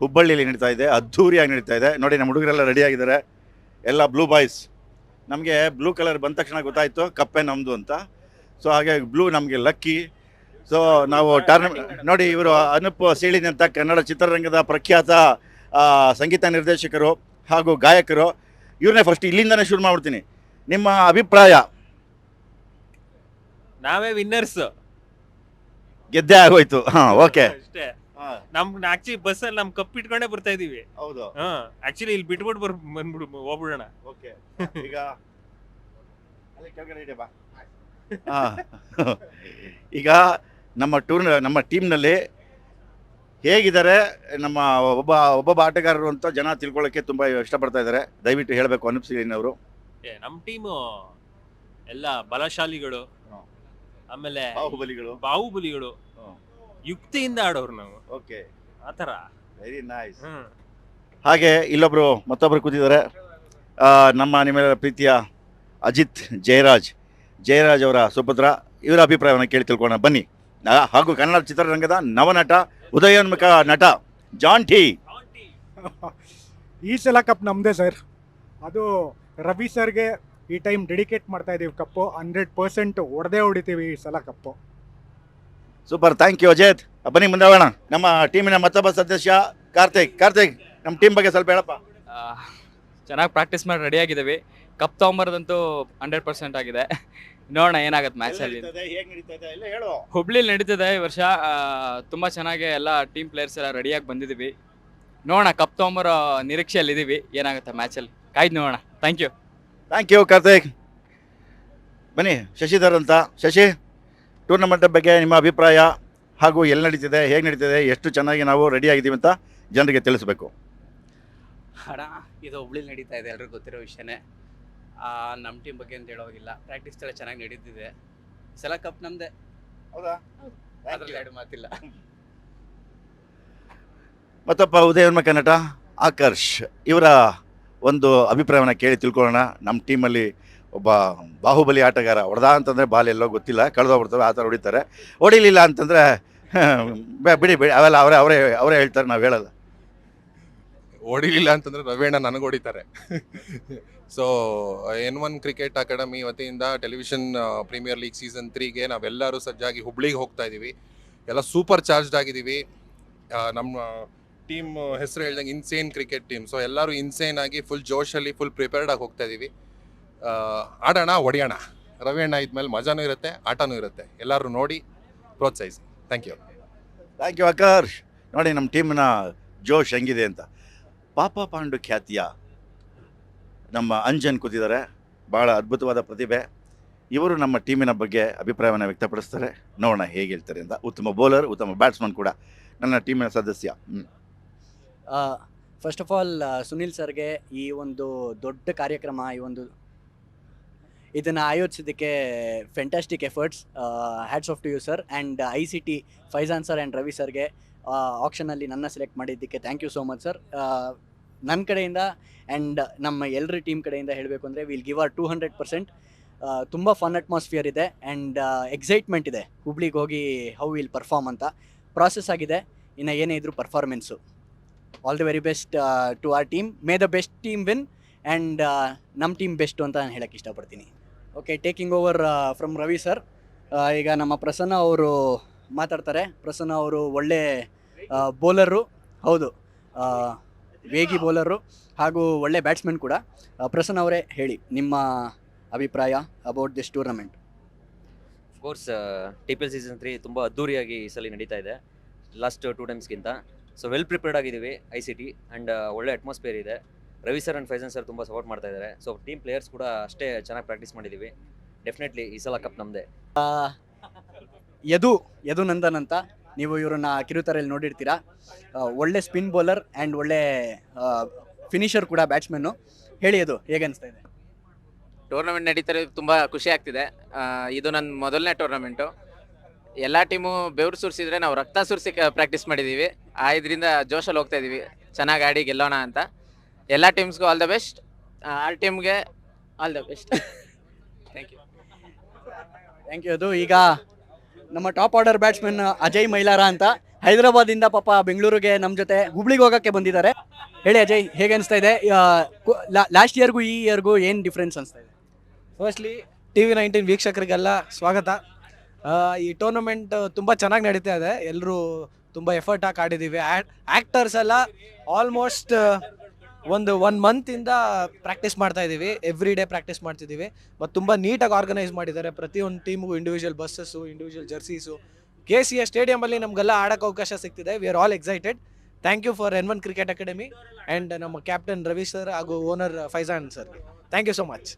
ಹುಬ್ಬಳ್ಳಿಯಲ್ಲಿ ನಡೀತಾ ಇದೆ. ಅದ್ಧೂರಿಯಾಗಿ ನಡೀತಾ ಇದೆ. ನೋಡಿ, ನಮ್ಮ ಹುಡುಗರೆಲ್ಲ ರೆಡಿ ಆಗಿದ್ದಾರೆ. ಎಲ್ಲ ಬ್ಲೂ ಬಾಯ್ಸ್ ನಮಗೆ ಬ್ಲೂ ಕಲರ್ ಬಂದ ತಕ್ಷಣ ಗೊತ್ತಾಯಿತು ಕಪ್ಪೆ ನಮ್ಮದು ಅಂತ. ಸೊ ಹಾಗೆ ಬ್ಲೂ ನಮಗೆ ಲಕ್ಕಿ ಸೊ ನಾವು ಟರ್ನ ನೋಡಿ ಇವರು ಅನುಪ್ ಅಂತ ಕನ್ನಡ ಚಿತ್ರರಂಗದ ಪ್ರಖ್ಯಾತ ಸಂಗೀತ ನಿರ್ದೇಶಕರು ಹಾಗೂ ಗಾಯಕರು. ಇವ್ರನ್ನೇ ಫಸ್ಟ್ ಇಲ್ಲಿಂದನೇ ಶುರು ಮಾಡ್ಬಿಡ್ತೀನಿ. ನಿಮ್ಮ ಅಭಿಪ್ರಾಯ? ನಾವೇ ವಿನ್ನರ್ಸ್ ಗೆದ್ದೆ ಆಗೋಯ್ತು. ಹಾಂ ಓಕೆ ಅಷ್ಟೇ. ನಮ್ ಆಕ್ಚುಲಿ ಬಸ್ ಅಲ್ಲಿ ನಮ್ ಕಪ್ ಇಟ್ಕೊಂಡೇ ಬರ್ತಾ ಇದೀವಿ. ಹೌದು. ಹಾ ಆಕ್ಚುಲಿ ಇಲ್ಲಿ ಬಿಟ್ಬಿಟ್ಟು ಬರ್ ಬಂದ್ಬಿಡು ಹೋಗ್ಬಿಡೋಣ. ಓಕೆ. ಈಗ ಅಲ್ಲಿ ಕೆಳಗಡೆ ಇದೆ ಬಾ. ಆ, ಈಗ ನಮ್ಮ ಟೂರ್ನ ನಮ್ಮ ಟೀಮ್ನಲ್ಲಿ ಹೇಗಿದ್ದಾರೆ ನಮ್ಮ ಒಬ್ಬ ಒಬ್ಬೊಬ್ಬ ಆಟಗಾರರು ಅಂತ ಜನ ತಿಳ್ಕೊಳ್ಳೋಕ್ಕೆ ತುಂಬ ಇಷ್ಟಪಡ್ತಾ ಇದ್ದಾರೆ. ದಯವಿಟ್ಟು ಹೇಳಬೇಕು ಅನೂಪ್ ಅವರು ಏ ನಮ್ ಟೀಮು ಎಲ್ಲ ಬಲಶಾಲಿಗಳು ಆಮೇಲೆ ಬಾಹುಬಲಿಗಳು. ಬಾಹುಬಲಿಗಳು. ಯುಕ್ತಿಯಿಂದ ಆಡೋರು ನಾವು. ಓಕೆ ಆತರ ವೆರಿ ನೈಸ್ ಹ್ಮ್. ಹಾಗೆ ಇಲ್ಲೊಬ್ರು ಮತ್ತೊಬ್ರು ಕೂತಿದ್ದಾರೆ. ಆ, ನಮ್ಮ ನಿಮ್ಮೆಲ್ಲರ ಪ್ರೀತಿಯ ಅಜಿತ್ ಜಯರಾಜ್. ಜಯರಾಜ್ ಅವರ ಸುಪುತ್ರ. ಇವರ ಅಭಿಪ್ರಾಯವನ್ನು ಕೇಳಿ ತಿಳ್ಕೊಳ್ಳೋಣ. ಬನ್ನಿ. ಆ, ಹಾಗೂ ಕನ್ನಡ ಚಿತ್ರರಂಗದ ನವನಟ ಉದಯೋನ್ಮುಖ ನಟ ಜಾಂಟಿ ಟಿ. ಈ ಸಲ ಕಪ್ ನಮ್ಮದೇ ಸರ್ ಅದು ರವಿ ಸರ್ಗೆ ಈ ಟೈಮ್ ಡೆಡಿಕೇಟ್ ಮಾಡ್ತಾ ಇದೀವಿ ಕಪ್ಪು ಹಂಡ್ರೆಡ್ ಪರ್ಸೆಂಟ್ ಹೊಡೆದೇ ಹೊಡಿತೀವಿ ಈ ಸಲ cup super thank you Ajeet ಬನ್ನಿ ಮುಂದೆ ಹೋಗೋಣ. ನಮ್ಮ ಟೀಮಿನ ಮತ್ತೊಬ್ಬ ಸದಸ್ಯ ಕಾರ್ತಿಕ್. ಕಾರ್ತಿಕ್ ನಮ್ಮ ಟೀಮ್ ಬಗ್ಗೆ ಸ್ವಲ್ಪ ಹೇಳಪ್ಪ. ಚೆನ್ನಾಗಿ ಪ್ರಾಕ್ಟೀಸ್ ಮಾಡಿ ರೆಡಿ ಆಗಿದ್ದೀವಿ. ಕಪ್ ತೊಗೊಂಬರೋದಂತೂ ಹಂಡ್ರೆಡ್ ಪರ್ಸೆಂಟ್ ಆಗಿದೆ. ನೋಡೋಣ ಏನಾಗುತ್ತೆ ಮ್ಯಾಚಲ್ಲಿ ಹುಬ್ಳಿಲಿ ನಡೀತದೆ ಈ ವರ್ಷ. ತುಂಬ ಚೆನ್ನಾಗಿ ಎಲ್ಲ ಟೀಮ್ ಪ್ಲೇಯರ್ಸ್ ಎಲ್ಲ ರೆಡಿಯಾಗಿ ಬಂದಿದ್ದೀವಿ. ನೋಡೋಣ ಕಪ್ ತೊಗೊಂಬರೋ ನಿರೀಕ್ಷೆಯಲ್ಲಿ ಇದ್ದೀವಿ ಏನಾಗುತ್ತೆ ಮ್ಯಾಚಲ್ಲಿ ಕಾಯ್ದು ನೋಡೋಣ. Thank you thank you Karthik ಬನ್ನಿ ಶಶಿಧರ್ ಅಂತ. ಶಶಿ? ಟೂರ್ನಮೆಂಟ್ ಬಗ್ಗೆ ನಿಮ್ಮ ಅಭಿಪ್ರಾಯ ಹಾಗೂ ಎಲ್ಲಿ ನಡೀತಿದೆ ಹೇಗೆ ನಡೀತಿದೆ ಎಷ್ಟು ಚೆನ್ನಾಗಿ ನಾವು ರೆಡಿ ಆಗಿದ್ದೀವಿ ಅಂತ ಜನರಿಗೆ ತಿಳಿಸ್ಬೇಕು. ಹಣ ಇದು ಹುಬ್ಳಿಲಿ ನಡೀತಾ ಇದೆ ಎಲ್ರಿಗೂ ಗೊತ್ತಿರೋ ವಿಷಯನೇ. ನಮ್ಮ ಟೀಮ್ ಬಗ್ಗೆ ಅಂತ ಹೇಳೋಗಿಲ್ಲ ಪ್ರಾಕ್ಟೀಸ್ ಎಲ್ಲ ಚೆನ್ನಾಗಿ ನಡೀತಿದೆ. ಸಲ ಕಪ್ ನಮ್ದೆ. ಹೌದಾ? ಅದ್ರಲ್ಲಿ ಎರಡು ಮಾತಿಲ್ಲ. ಮತ್ತಪ್ಪ ಉದಯನ್ಮ ಕನ್ನಡ ಆಕರ್ಷ್ ಇವರ ಒಂದು ಅಭಿಪ್ರಾಯವನ್ನು ಕೇಳಿ ತಿಳ್ಕೊಳ್ಳೋಣ. ನಮ್ಮ ಟೀಮಲ್ಲಿ ಒಬ್ಬ ಬಾಹುಬಲಿ ಆಟಗಾರ, ಹೊಡೆದ ಅಂತಂದರೆ ಬಾಲ್ ಎಲ್ಲೋ ಗೊತ್ತಿಲ್ಲ ಕಳೆದೋಗ್ಬಿಡ್ತವೆ ಆ ಥರ ಹೊಡಿತಾರೆ. ಹೊಡಿಲಿಲ್ಲ ಅಂತಂದರೆ ಬಿಡಿ ಬಿಡಿ, ಅವೆಲ್ಲ ಅವರೇ ಅವರೇ ಅವರೇ ಹೇಳ್ತಾರೆ, ನಾವು ಹೇಳಲ್ಲ. ಹೊಡಿಲಿಲ್ಲ ಅಂತಂದರೆ ರವೇಣ ನನಗೆ ಹೊಡಿತಾರೆ. So N one cricket academy ವತಿಯಿಂದ ಟೆಲಿವಿಷನ್ ಪ್ರೀಮಿಯರ್ ಲೀಗ್ ಸೀಸನ್ ತ್ರೀಗೆ ನಾವೆಲ್ಲರೂ ಸಜ್ಜಾಗಿ ಹುಬ್ಳಿಗೆ ಹೋಗ್ತಾ ಇದ್ದೀವಿ ಎಲ್ಲ ಸೂಪರ್ ಚಾರ್ಜ್ಡ್ ಆಗಿದ್ದೀವಿ ನಮ್ಮ ಟೀಮ್ ಹೆಸರು ಹೇಳ್ದಂಗೆ ಇನ್ಸೇನ್ ಕ್ರಿಕೆಟ್ ಟೀಮ್ ಸೊ ಎಲ್ಲರೂ ಇನ್ಸೇನ್ ಆಗಿ ಫುಲ್ ಜೋಶಲ್ಲಿ ಫುಲ್ ಪ್ರಿಪೇರ್ಡ್ ಆಗಿ ಹೋಗ್ತಾ ಇದ್ದೀವಿ ಆಡೋಣ ರವಿ ಅಣ್ಣ ಇದ್ಮೇಲೆ ಮಜಾನೂ ಇರುತ್ತೆ ಆಟನೂ ಇರುತ್ತೆ. ಎಲ್ಲರೂ ನೋಡಿ ಪ್ರೋತ್ಸಾಹಿಸಿ. Thank you thank you Akarsh ನೋಡಿ ನಮ್ಮ ಟೀಮಿನ ಜೋಶ್ ಹೆಂಗಿದೆ ಅಂತ. ಪಾಪ ಪಾಂಡು ಖ್ಯಾತಿಯ ನಮ್ಮ ಅಂಜನ್ ಕೂತಿದ್ದಾರೆ. ಭಾಳ ಅದ್ಭುತವಾದ ಪ್ರತಿಭೆ. ಇವರು ನಮ್ಮ ಟೀಮಿನ ಬಗ್ಗೆ ಅಭಿಪ್ರಾಯವನ್ನು ವ್ಯಕ್ತಪಡಿಸ್ತಾರೆ. ನೋಡೋಣ ಹೇಗೆ ಹೇಳ್ತಾರೆ ಅಂತ. ಉತ್ತಮ ಬೌಲರ್ ಉತ್ತಮ ಬ್ಯಾಟ್ಸ್ಮನ್ ಕೂಡ ನನ್ನ ಟೀಮಿನ ಸದಸ್ಯ. ಫಸ್ಟ್ ಆಫ್ ಆಲ್ ಸುನಿಲ್ ಸರ್ಗೆ ಈ ಒಂದು ದೊಡ್ಡ ಕಾರ್ಯಕ್ರಮ ಈ ಒಂದು ಇದನ್ನು ಆಯೋಜಿಸಿದ್ದಕ್ಕೆ fantastic efforts hats off to you sir and I C T Faizan sir and Ravi ಸರ್ಗೆ ಆಪ್ಷನಲ್ಲಿ ನನ್ನ ಸೆಲೆಕ್ಟ್ ಮಾಡಿದ್ದಕ್ಕೆ thank you so much sir ನನ್ನ ಕಡೆಯಿಂದ ಆ್ಯಂಡ್ ನಮ್ಮ ಎಲ್ಲರ ಟೀಮ್ ಕಡೆಯಿಂದ ಹೇಳಬೇಕು ಅಂದರೆ will give our two hundred percent ತುಂಬ ಫನ್ ಅಟ್ಮಾಸ್ಫಿಯರ್ ಇದೆ ಆ್ಯಂಡ್ ಎಕ್ಸೈಟ್ಮೆಂಟ್ ಇದೆ ಹುಬ್ಳಿಗೆ ಹೋಗಿ ಹೌ ವಿಲ್ ಪರ್ಫಾರ್ಮ್ ಅಂತ. ಪ್ರಾಸೆಸ್ ಆಗಿದೆ. ಇನ್ನು ಏನೇ ಇದ್ರೂ performance all the very best to our team may the best team win and ನಮ್ಮ ಟೀಮ್ ಬೆಸ್ಟು ಅಂತ ನಾನು ಹೇಳೋಕ್ಕೆ ಇಷ್ಟಪಡ್ತೀನಿ. Okay taking over from Ravi sir ಈಗ ನಮ್ಮ ಪ್ರಸನ್ನ ಅವರು ಮಾತಾಡ್ತಾರೆ. ಪ್ರಸನ್ನ ಅವರು ಒಳ್ಳೆ ಬೌಲರು ಹೌದು. ವೇಗಿ ಬೌಲರು ಹಾಗೂ ಒಳ್ಳೆ ಬ್ಯಾಟ್ಸ್ಮನ್ ಕೂಡ. ಪ್ರಸನ್ನ ಅವರೇ ಹೇಳಿ ನಿಮ್ಮ ಅಭಿಪ್ರಾಯ about this tournament course T P L season three ತುಂಬ ಅದ್ದೂರಿಯಾಗಿ ಈ ಸಲ ನಡೀತಾ ಇದೆ. ಲಾಸ್ಟ್ ಟೂ ಟೈಮ್ಸ್ಗಿಂತ ಸೊ ವೆಲ್ ಪ್ರಿಪೇರ್ಡ್ ಆಗಿದ್ದೀವಿ ಐ ಸಿ ಟಿ ಆ್ಯಂಡ್ ಒಳ್ಳೆ ಅಟ್ಮಾಸ್ಫಿಯರ್ ಇದೆ. Ravi sir and Faizan sir ತುಂಬ ಸಪೋರ್ಟ್ ಮಾಡ್ತಾ ಇದ್ದಾರೆ ಸೊ ಟೀಮ್ ಪ್ಲೇಯರ್ಸ್ ಕೂಡ ಅಷ್ಟೇ ಚೆನ್ನಾಗಿ ಪ್ರಾಕ್ಟೀಸ್ ಮಾಡಿದ್ದೀವಿ ಡೆಫಿನೆಟ್ಲಿ ಈ ಸಲ ಕಪ್ ನಮ್ಮದೇ ಯದು ಯದು ನಂದನ್ ಅಂತ. ನೀವು ಇವರನ್ನ ಕಿರುತೆರೆಯಲ್ಲಿ ನೋಡಿರ್ತೀರಾ. ಆ, ಒಳ್ಳೆ ಸ್ಪಿನ್ ಬೌಲರ್ ಆ್ಯಂಡ್ ಒಳ್ಳೆ ಫಿನಿಷರ್ ಕೂಡ ಬ್ಯಾಟ್ಸ್ಮನ್ನು ಹೇಳಿ ಅದು ಹೇಗೆ ಅನಿಸ್ತಾ ಇದೆ? ಟೂರ್ನಮೆಂಟ್ ನಡೀತಾರೆ ತುಂಬ ಖುಷಿ ಆಗ್ತಿದೆ. ಆ, ಇದು ನನ್ನ ಮೊದಲನೇ ಟೂರ್ನಮೆಂಟು ಎಲ್ಲ ಟೀಮು ಬೆವರು ಸುರಿಸಿದ್ರೆ ನಾವು ರಕ್ತ ಸುರಿಸಿ ಪ್ರಾಕ್ಟೀಸ್ ಮಾಡಿದ್ದೀವಿ ಆ ಇದರಿಂದ ಜೋಶಲ್ಲಿ ಹೋಗ್ತಾ ಇದ್ದೀವಿ ಚೆನ್ನಾಗಿ ಆಡಿ ಗೆಲ್ಲೋಣ ಅಂತ. ಎಲ್ಲ ಟೀಮ್ಸ್ಗೂ ಆಲ್ ದ ಬೆಸ್ಟ್ ಆಲ್ ಟೀಮ್ಗೆ all the best thank you thank you ಅದು. ಈಗ ನಮ್ಮ top order batsman Ajay Mailara ಅಂತ. ಹೈದರಾಬಾದಿಂದ ಪಾಪ ಬೆಂಗಳೂರಿಗೆ ನಮ್ಮ ಜೊತೆ ಹುಬ್ಳಿಗೆ ಹೋಗೋಕ್ಕೆ ಬಂದಿದ್ದಾರೆ. ಹೇಳಿ ಅಜಯ್ ಹೇಗೆ ಅನಿಸ್ತಾ ಇದೆ? ಲಾಸ್ಟ್ ಇಯರ್ಗೂ ಈ ಇಯರ್ಗೂ ಏನು ಡಿಫ್ರೆನ್ಸ್ ಅನಿಸ್ತಾ ಇದೆ? ಫಸ್ಟ್ಲಿ ಟಿ ವಿ ನೈನ್ಟೀನ್ ವೀಕ್ಷಕರಿಗೆಲ್ಲ ಸ್ವಾಗತ. ಆ, ಈ ಟೂರ್ನಮೆಂಟ್ ತುಂಬ ಚೆನ್ನಾಗಿ ನಡೀತಾ ಇದೆ. ಎಲ್ಲರೂ ತುಂಬ ಎಫರ್ಟ್ ಹಾಕಿ ಆಡಿದ್ದೀವಿ ಆ್ಯಕ್ಟರ್ಸ್ ಎಲ್ಲ ಆಲ್ಮೋಸ್ಟ್ ಒಂದು ಒನ್ ಮಂತಿಂದ ಪ್ರಾಕ್ಟೀಸ್ ಮಾಡ್ತಾ ಇದೀವಿ. ಎವ್ರಿ ಡೇ ಪ್ರಾಕ್ಟೀಸ್ ಮಾಡ್ತಿದ್ದೀವಿ ಮತ್ತು ತುಂಬ ನೀಟಾಗಿ ಆರ್ಗನೈಸ್ ಮಾಡಿದ್ದಾರೆ. ಪ್ರತಿಯೊಂದು ಟೀಮ್ಗೂ individual buses individual jerseys K C A ಸ್ಟೇಡಿಯಮಲ್ಲಿ ನಮಗೆಲ್ಲ ಆಡೋಕ್ಕೆ ಅವಕಾಶ ಸಿಗ್ತಿದೆ. We are all excited thank you for N one cricket academy and ನಮ್ಮ ಕ್ಯಾಪ್ಟನ್ ರವಿ ಸರ್ ಹಾಗೂ owner Faizan sir thank you so much